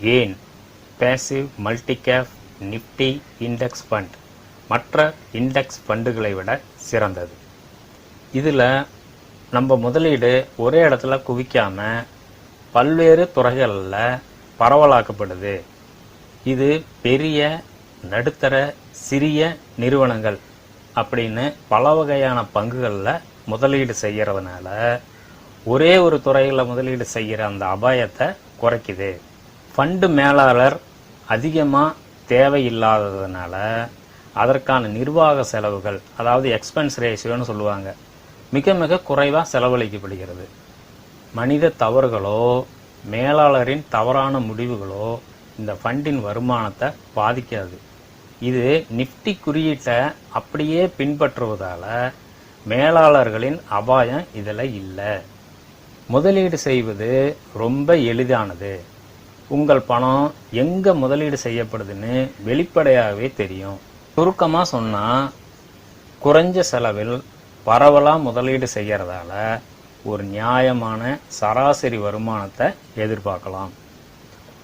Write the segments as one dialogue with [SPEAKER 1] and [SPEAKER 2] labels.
[SPEAKER 1] ஏன் passive multicap Nifty index fund மற்ற index ஃபண்டுகளை விட சிறந்தது. இதில் நம்ம முதலீடு ஒரே இடத்துல குவிக்காமல் பல்வேறு துறைகளில் பரவலாக்கப்படுது. இது பெரிய நடுத்தர சிறிய நிறுவனங்கள் அப்படின்னு பல வகையான பங்குகளில் முதலீடு செய்கிறதுனால ஒரே ஒரு துறையில் முதலீடு செய்கிற அந்த அபாயத்தை குறைக்குது. ஃபண்டு மேலாளர் அதிகமாக தேவையில்லாததுனால அதற்கான நிர்வாக செலவுகள் அதாவது எக்ஸ்பென்ஸ் ரேஷியோன்னு சொல்லுவாங்க மிக மிக குறைவாக செலவழிக்கப்படுகிறது. மனித தவறுகளோ மேலாளரின் தவறான முடிவுகளோ இந்த ஃபண்டின் வருமானத்தை பாதிக்காது. இது நிஃப்டி குறியீட்டை அப்படியே பின்பற்றுவதால் மேலாளர்களின் அபாயம் இதில் இல்லை. முதலீடு செய்வது ரொம்ப எளிதானது. உங்கள் பணம் எங்கே முதலீடு செய்யப்படுதுன்னு வெளிப்படையாகவே தெரியும். சுருக்கமாக சொன்னால் குறைஞ்ச செலவில் பரவலாக முதலீடு செய்கிறதால ஒரு நியாயமான சராசரி வருமானத்தை எதிர்பார்க்கலாம்.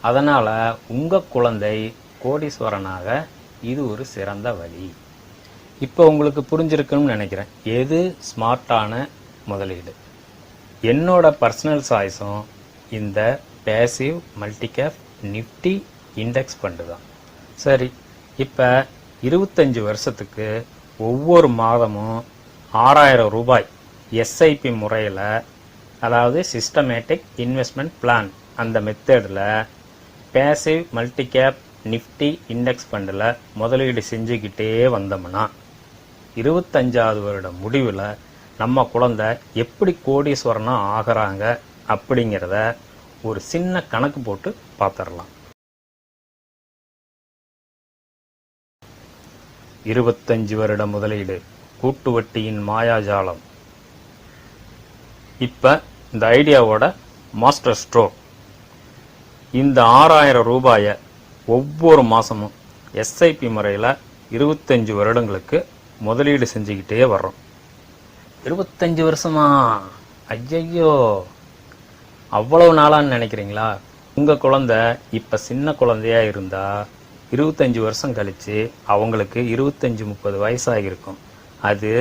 [SPEAKER 1] அதனால் உங்கள் குழந்தை கோடீஸ்வரனாக இது ஒரு சிறந்த வழி. இப்போ உங்களுக்கு புரிஞ்சிருக்குன்னு நினைக்கிறேன். எது ஸ்மார்ட்டான முதலீடு? என்னோட பர்சனல் சாய்ஸும் இந்த passive multicap Nifty index fund தான். சரி இப்போ இருபத்தஞ்சி வருஷத்துக்கு ஒவ்வொரு மாதமும் ஆறாயிரம் ரூபாய் எஸ்ஐபி முறையில் அதாவது சிஸ்டமேட்டிக் இன்வெஸ்ட்மெண்ட் பிளான் அந்த மெத்தடில் பேசிவ் மல்டிகேப் நிஃப்டி இண்டெக்ஸ் ஃபண்டில் முதலீடு செஞ்சுக்கிட்டே வந்தோம்னா இருபத்தஞ்சாவது வருட முடிவில் நம்ம குழந்தை எப்படி கோடீஸ்வரனாக ஆகிறாங்க அப்படிங்கிறத ஒரு சின்ன கணக்கு போட்டு பார்த்துடலாம். இருபத்தஞ்சு வருட முதலீடு கூட்டு வட்டியின் மாயாஜாலம். இப்போ இந்த ஐடியாவோட மாஸ்டர் ஸ்ட்ரோக். இந்த ஆறாயிரம் ரூபாயை ஒவ்வொரு மாதமும் எஸ்ஐபி முறையில் இருபத்தஞ்சு வருடங்களுக்கு முதலீடு செஞ்சுக்கிட்டே வர்றோம். இருபத்தஞ்சு வருஷமா? ஐயையோ! அவ்வளவு நாளான்னு நினைக்கிறீங்களா? உங்கள் குழந்தை இப்போ சின்ன குழந்தையா இருந்தால் இருபத்தஞ்சி வருஷம் கழித்து அவங்களுக்கு இருபத்தஞ்சி முப்பது வயசாகிருக்கும் அது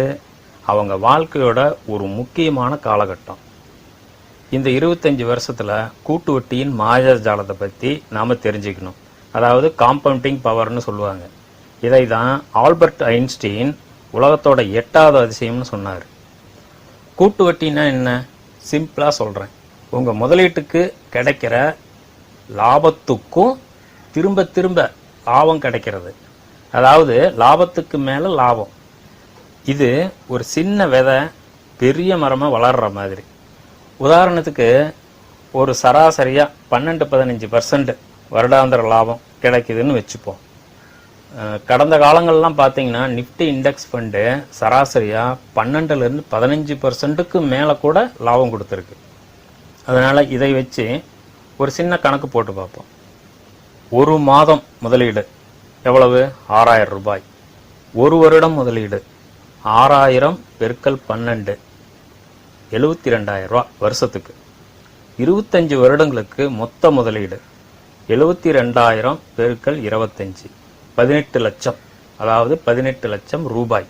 [SPEAKER 1] அவங்க வாழ்க்கையோட ஒரு முக்கியமான காலகட்டம். இந்த இருபத்தஞ்சி வருஷத்தில் கூட்டு வட்டியின் மாயாஜாலத்தை பற்றி நாம் தெரிஞ்சுக்கணும். அதாவது காம்பவுண்டிங் பவர்னு சொல்லுவாங்க. இதை தான் ஆல்பர்ட் ஐன்ஸ்டீன் உலகத்தோட எட்டாவது அதிசயம்னு சொன்னார். கூட்டு வட்டினா என்ன? சிம்பிளாக சொல்கிறேன் உங்கள் முதலீட்டுக்கு கிடைக்கிற லாபத்துக்கும் திரும்ப திரும்ப லாபம் கிடைக்கிறது. அதாவது லாபத்துக்கு மேலே லாபம். இது ஒரு சின்ன விதை பெரிய மரமாக வளர்கிற மாதிரி. உதாரணத்துக்கு ஒரு சராசரியாக பன்னெண்டு பதினஞ்சு பர்சன்ட் வருடாந்திர லாபம் கிடைக்குதுன்னு வச்சுப்போம். கடந்த காலங்கள்லாம் பார்த்தீங்கன்னா நிஃப்டி இண்டெக்ஸ் ஃபண்டு சராசரியாக பன்னெண்டுலேருந்து பதினஞ்சு பர்சன்ட்டுக்கு மேலே கூட லாபம் கொடுத்துருக்கு. அதனால் இதை வச்சு ஒரு சின்ன கணக்கு போட்டு பார்ப்போம். ஒரு மாதம் முதலீடு எவ்வளவு? ஆறாயிரம் ரூபாய். ஒரு வருடம் முதலீடு ஆறாயிரம் பெருக்கல் பன்னெண்டு. எழுபத்தி ரெண்டாயிரம் ரூபா வருஷத்துக்கு. இருபத்தஞ்சு வருடங்களுக்கு மொத்த முதலீடு எழுபத்தி ரெண்டாயிரம் பெருக்கல் இருபத்தஞ்சி. பதினெட்டு லட்சம். அதாவது பதினெட்டு லட்சம் ரூபாய்.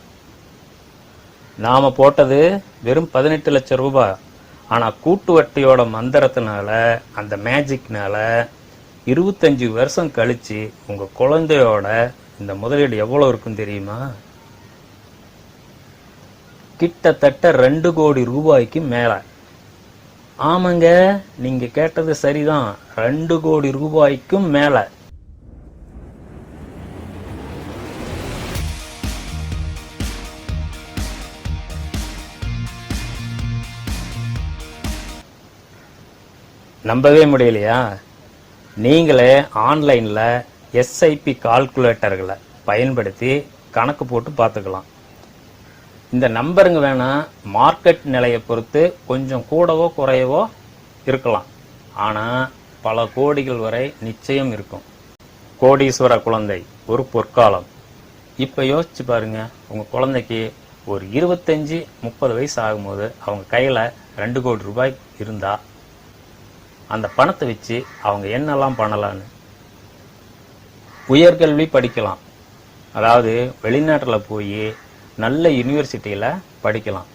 [SPEAKER 1] நாம் போட்டது வெறும் பதினெட்டு லட்சம் ரூபாய். ஆனால் கூட்டு வட்டியோட மந்திரத்தினால அந்த மேஜிக்னால இருபத்தஞ்சி வருஷம் கழித்து உங்கள் குழந்தையோட இந்த முதலீடு எவ்வளோ இருக்கும் தெரியுமா? கிட்டத்தட்ட ரெண்டு கோடி ரூபாய்க்கு மேலே. ஆமாங்க நீங்கள் கேட்டது சரிதான். ரெண்டு கோடி ரூபாய்க்கும் மேலே. நம்பவே முடியலையா? நீங்களே ஆன்லைனில் எஸ்ஐபி கால்குலேட்டர்களை பயன்படுத்தி கணக்கு போட்டு பார்த்துக்கலாம். இந்த நம்பருங்க வேணால் மார்க்கெட் நிலையை பொறுத்து கொஞ்சம் கூடவோ குறையவோ இருக்கலாம். ஆனால் பல கோடிகள் வரை நிச்சயம் இருக்கும். கோடீஸ்வர குழந்தை ஒரு பொற்காலம். இப்போ யோசிச்சு பாருங்க உங்கள் குழந்தைக்கு ஒரு இருபத்தஞ்சி முப்பது வயசு ஆகும்போது அவங்க கையில் ரெண்டு கோடி ரூபாய் இருந்தால் அந்த பணத்தை வச்சு அவங்க என்னெல்லாம் பண்ணலான்னு உயர்கல்வி படிக்கலாம். அதாவது வெளிநாட்டில் போய் நல்ல யூனிவர்சிட்டியில் படிக்கலாம்.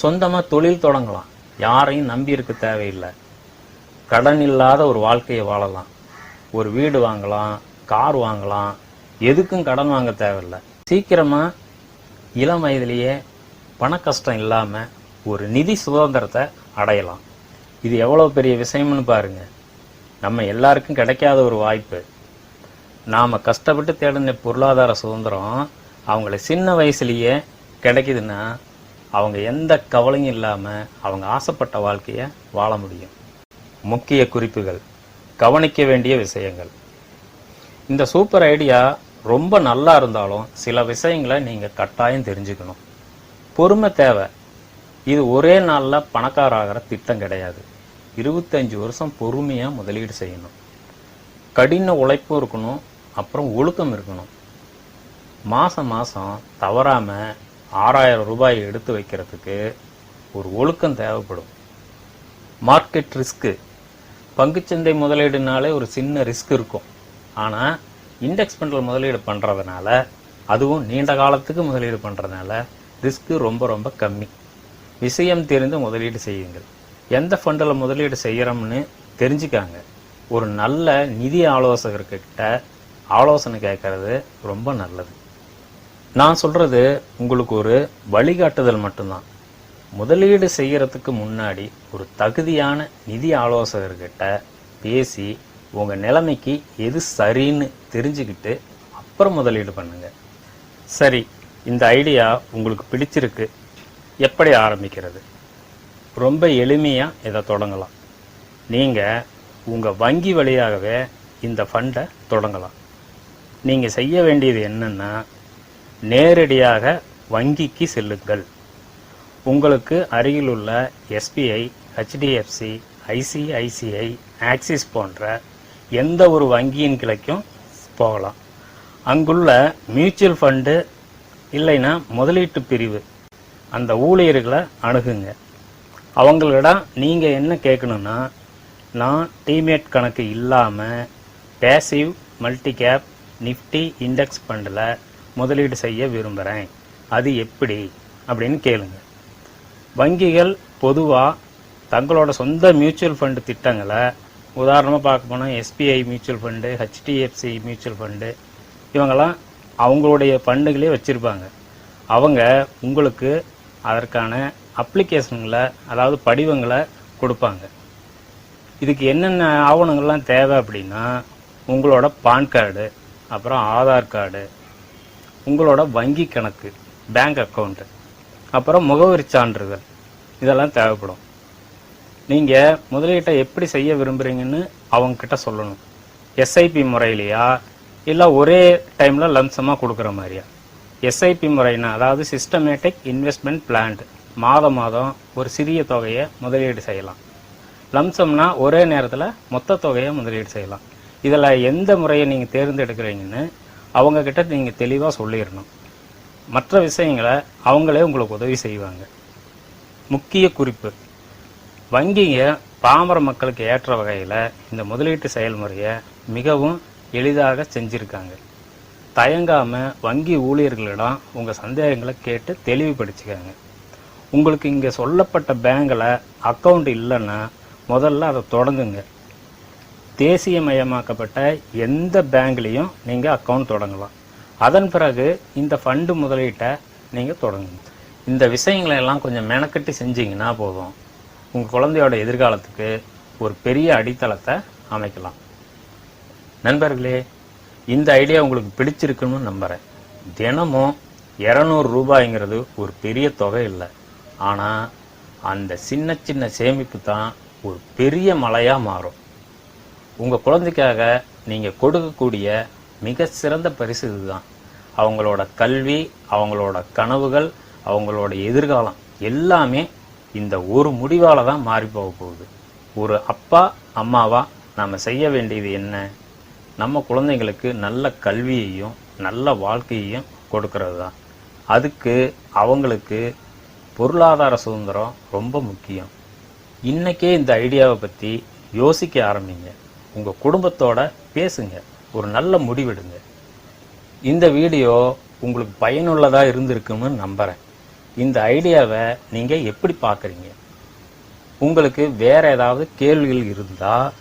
[SPEAKER 1] சொந்தமாக தொழில் தொடங்கலாம். யாரையும் நம்பி இருக்க தேவையில்லை. கடன் இல்லாத ஒரு வாழ்க்கையை வாழலாம். ஒரு வீடு வாங்கலாம் கார் வாங்கலாம் எதுக்கும் கடன் வாங்க தேவையில்லை. சீக்கிரமாக இளம் வயதிலேயே பண கஷ்டம் இல்லாமல் ஒரு நிதி சுதந்திரத்தை அடையலாம். இது எவ்வளோ பெரிய விஷயம்னு பாருங்க. நம்ம எல்லாருக்கும் கிடைக்காத ஒரு வாய்ப்பு. நாம் கஷ்டப்பட்டு தேடின பொருளாதார சுதந்திரம் அவங்கள சின்ன வயசுலேயே கிடைக்குதுன்னா அவங்க எந்த கவலையும் இல்லாமல் அவங்க ஆசைப்பட்ட வாழ்க்கையை வாழ முடியும். முக்கிய குறிப்புகள். கவனிக்க வேண்டிய விஷயங்கள். இந்த சூப்பர் ஐடியா ரொம்ப நல்லா இருந்தாலும் சில விஷயங்களை நீங்கள் கட்டாயம் தெரிஞ்சுக்கணும். பொறுமை தேவை. இது ஒரே நாள்ல பணக்காராகிற திட்டம் கிடையாது. இருபத்தஞ்சு வருஷம் பொறுமையாக முதலீடு செய்யணும். கடின உழைப்பும் இருக்கணும் அப்புறம் ஒழுக்கம் இருக்கணும். மாதம் மாதம் தவறாமல் ஆறாயிரம் ரூபாய் எடுத்து வைக்கிறதுக்கு ஒரு ஒழுக்கம் தேவைப்படும். மார்க்கெட் ரிஸ்க்கு பங்குச்சந்தை முதலீடுனாலே ஒரு சின்ன ரிஸ்க் இருக்கும். ஆனால் இண்டெக்ஸ் ஃபண்டில் முதலீடு பண்ணுறதுனால அதுவும் நீண்ட காலத்துக்கு முதலீடு பண்ணுறதுனால ரிஸ்க்கு ரொம்ப ரொம்ப கம்மி. விஷயம் தெரிந்து முதலீடு செய்யுங்கள். எந்த ஃபண்டில் முதலீடு செய்கிறோம்னு தெரிஞ்சுக்காங்க. ஒரு நல்ல நிதி ஆலோசகர்கிட்ட ஆலோசனை கேட்கறது ரொம்ப நல்லது. நான் சொல்கிறது உங்களுக்கு ஒரு வழிகாட்டுதல் மட்டும்தான். முதலீடு செய்கிறதுக்கு முன்னாடி ஒரு தகுதியான நிதி ஆலோசகர்கிட்ட பேசி உங்கள் நிலைமைக்கு எது சரின்னு தெரிஞ்சுக்கிட்டு அப்புறம் முதலீடு பண்ணுங்கள் சரி இந்த ஐடியா உங்களுக்கு பிடிச்சிருக்கு. எப்படி ஆரம்பிக்கிறது? ரொம்ப எளிமையாக இதை தொடங்கலாம். நீங்கள் உங்கள் வங்கி வழியாகவே இந்த ஃபண்டை தொடங்கலாம். நீங்கள் செய்ய வேண்டியது என்னென்னா நேரடியாக வங்கிக்கு செல்லுங்கள். உங்களுக்கு அருகிலுள்ள எஸ்பிஐ ஹெச்டிஎஃப்சி ஐசிஐசிஐ ஆக்சிஸ் போன்ற எந்த ஒரு வங்கியின் கிளைக்கும் போகலாம். அங்குள்ள மியூச்சுவல் ஃபண்டு இல்லைன்னா முதலீட்டு பிரிவு அந்த ஊழியர்களை அணுகுங்க. அவங்களிடம் நீங்கள் என்ன கேட்கணுன்னா நான் டீமேட் கணக்கு இல்லாமல் passive multi cap Nifty index ஃபண்டில் முதலீடு செய்ய விரும்புகிறேன் அது எப்படி? அப்படின்னு கேளுங்க. வங்கிகள் பொதுவாக தங்களோட சொந்த மியூச்சுவல் ஃபண்டு திட்டங்களை உதாரணமாக பார்க்க போனால் SBI mutual fund HDFC mutual fund இவங்கெல்லாம் அவங்களுடைய ஃபண்டுகளே வச்சுருப்பாங்க. அவங்க உங்களுக்கு அதற்கான அப்ளிகேஷன்களை அதாவது படிவங்களை கொடுப்பாங்க. இதுக்கு என்னென்ன ஆவணங்கள்லாம் தேவை அப்படின்னா உங்களோட பான் கார்டு அப்புறம் ஆதார் கார்டு உங்களோட வங்கி கணக்கு பேங்க் அக்கௌண்ட்டு அப்புறம் முகவரி சான்றிதழ் இதெல்லாம் தேவைப்படும். நீங்கள் முதலீட்டை எப்படி செய்ய விரும்புகிறீங்கன்னு அவங்கக்கிட்ட சொல்லணும். எஸ்ஐபி முறையிலையா இல்லை ஒரே டைமில் லம்சமாக கொடுக்குற மாதிரியா? எஸ்ஐபி முறைனா அதாவது சிஸ்டமேட்டிக் இன்வெஸ்ட்மெண்ட் பிளான்ட் மாதம் மாதம் ஒரு சிறிய தொகையை முதலீடு செய்யலாம். லம்சம்னா ஒரே நேரத்தில் மொத்த தொகையை முதலீடு செய்யலாம். இதில் எந்த முறையை நீங்கள் தேர்ந்தெடுக்கிறீங்கன்னு அவங்கக்கிட்ட நீங்கள் தெளிவாக சொல்லிடணும். மற்ற விஷயங்களை அவங்களே உங்களுக்கு உதவி செய்வாங்க. முக்கிய குறிப்பு. வங்கிங்க பாமர மக்களுக்கு ஏற்ற வகையில் இந்த முதலீட்டு செயல்முறையை மிகவும் எளிதாக செஞ்சுருக்காங்க. தயங்காமல் வங்கி ஊழியர்களிடம் உங்கள் சந்தேகங்களை கேட்டு தெளிவுபடுத்திக்கங்க. உங்களுக்கு இங்கே சொல்லப்பட்ட பேங்கில் அக்கௌண்ட் இல்லைன்னா முதல்ல அதை தொடங்குங்க. தேசியமயமாக்கப்பட்ட எந்த பேங்க்லேயும் நீங்கள் அக்கௌண்ட் தொடங்கலாம். அதன் பிறகு இந்த ஃபண்டு முதலீட்டை நீங்கள் தொடங்குங்க. இந்த விஷயங்களை எல்லாம் கொஞ்சம் மெனக்கட்டி செஞ்சீங்கன்னா போதும். உங்கள் குழந்தையோட எதிர்காலத்துக்கு ஒரு பெரிய அடித்தளத்தை அமைக்கலாம். நண்பர்களே இந்த ஐடியா உங்களுக்கு பிடிச்சிருக்குன்னு நம்புகிறேன் தினமும் இரநூறு ரூபாய்ங்கிறது ஒரு பெரிய தொகை இல்லை. ஆனால் அந்த சின்ன சின்ன சேமிப்பு தான் ஒரு பெரிய மலையாக மாறும். உங்கள் குழந்தைக்காக நீங்கள் கொடுக்கக்கூடிய மிக சிறந்த பரிசு இதுதான். அவங்களோட கல்வி அவங்களோட கனவுகள் அவங்களோட எதிர்காலம் எல்லாமே இந்த ஒரு முடிவால் தான் மாறி போக போகுது. ஒரு அப்பா அம்மாவா நாம் செய்ய வேண்டியது என்ன? நம்ம குழந்தைங்களுக்கு நல்ல கல்வியையும் நல்ல வாழ்க்கையையும் கொடுக்கறது தான் அதுக்கு அவங்களுக்கு பொருளாதார சுதந்திரம் ரொம்ப முக்கியம். இன்றைக்கே இந்த ஐடியாவை பற்றி யோசிக்க ஆரம்பிங்க. உங்கள் குடும்பத்தோட பேசுங்க. ஒரு நல்ல முடிவெடுங்க. இந்த வீடியோ உங்களுக்கு பயனுள்ளதாக இருந்திருக்குன்னு நம்புகிறேன் இந்த ஐடியாவை நீங்கள் எப்படி பார்க்குறீங்க உங்களுக்கு வேறு ஏதாவது கேள்விகள் இருந்தால்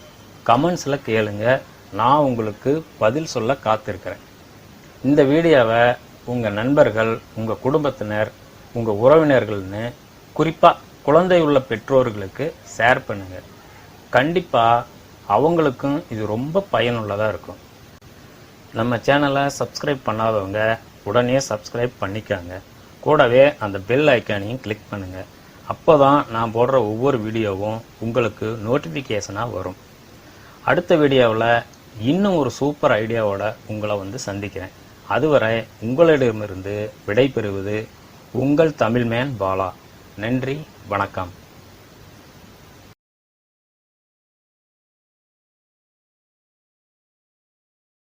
[SPEAKER 1] கமெண்ட்ஸில் கேளுங்கள் நான் உங்களுக்கு பதில் சொல்ல காத்திருக்கிறேன். இந்த வீடியோவை உங்கள் நண்பர்கள் உங்கள் குடும்பத்தினர் உங்கள் உறவினர்கள்னு குறிப்பாக குழந்தை உள்ள பெற்றோர்களுக்கு ஷேர் பண்ணுங்கள் கண்டிப்பாக அவங்களுக்கும் இது ரொம்ப பயனுள்ளதாக இருக்கும். நம்ம சேனலை சப்ஸ்கிரைப் பண்ணாதவங்க உடனே சப்ஸ்கிரைப் பண்ணிக்காங்க. கூடவே அந்த பெல் ஐக்கானையும் கிளிக் பண்ணுங்கள் அப்போ தான் நான் போடுற ஒவ்வொரு வீடியோவும் உங்களுக்கு நோட்டிஃபிகேஷனாக வரும். அடுத்த வீடியோவில் இன்னும் ஒரு சூப்பர் ஐடியாவோட உங்களை வந்து சந்திக்கிறேன். அதுவரை உங்களிடமிருந்து விடைபெறுவது உங்கள் தமிழ்மேன் பாலா. நன்றி வணக்கம்.